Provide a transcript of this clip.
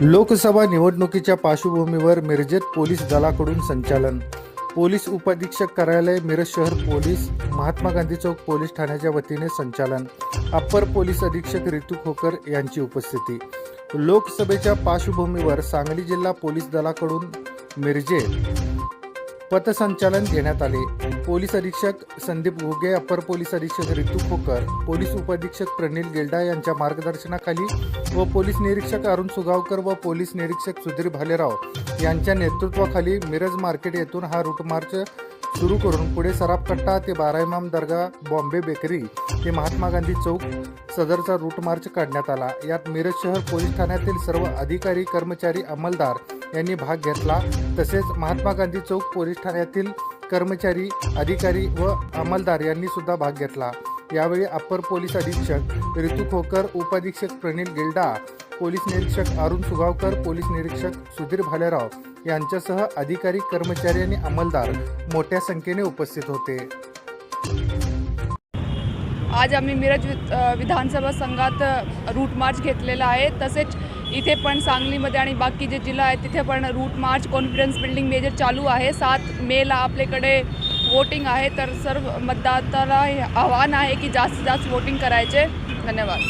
लोकसभा निवडणुकीच्या पार्श्वभूमीवर मिरजेत पोलीस दलाकडून संचालन. पोलीस उपअधीक्षक कार्यालय मिरज शहर पोलीस महात्मा गांधी चौक पोलीस ठाण्याच्या वतीने संचालन. अप्पर पोलीस अधीक्षक रितू खोकर यांची उपस्थिती. लोकसभेच्या पार्श्वभूमीवर सांगली जिल्हा पोलीस दलाकडून मिरजे पथसंचालन घेण्यात आले. पोलीस अधीक्षक संदीप घुगे अपर पोलीस अधीक्षक रितू खोकर पोलीस उपअधीक्षक प्रणील गेल्डा यांच्या मार्गदर्शनाखाली व पोलीस निरीक्षक अरुण सुगावकर व पोलीस निरीक्षक सुधीर भालेराव यांच्या नेतृत्वाखाली मिरज मार्केट येथून हा रूट मार्च सुरू करून पुढे सराफकट्टा ते बाराईमाम दर्गा बॉम्बे बेकरी ते महात्मा गांधी चौक सदरचा रूट मार्च काढण्यात आला. यात मिरज शहर पोलीस ठाण्यातील सर्व अधिकारी कर्मचारी अंमलदार यांनी भाग घेतला. तसेच महात्मा गांधी चौक पोलीस ठाण्यातील कर्मचारी अधिकारी व अंमलदार यांनी सुद्धा भाग घेतला. यावेळी अप्पर पोलीस अधीक्षक ऋतू खोकर उपअधीक्षक प्रणील गिल्डा पोलीस निरीक्षक अरुण सुगावकर पोलीस निरीक्षक सुधीर भालेराव यांच्यासह अधिकारी कर्मचारी आणि अंमलदार मोठ्या संख्येने उपस्थित होते. आज आम्ही मिरज विधानसभा संघात रूट मार्च घेतलेला आहे. तसेच इथे पण सांगलीमध्ये आणि बाकी जे जिल्हा आहेत तिथे पण route march confidence building measure चालू आहे. सात मेला आपल्याकडे वोटिंग आहे तर सर्व मतदाताला हे आव्हान आहे की जास्तीत जास्त वोटिंग करायचे. धन्यवाद.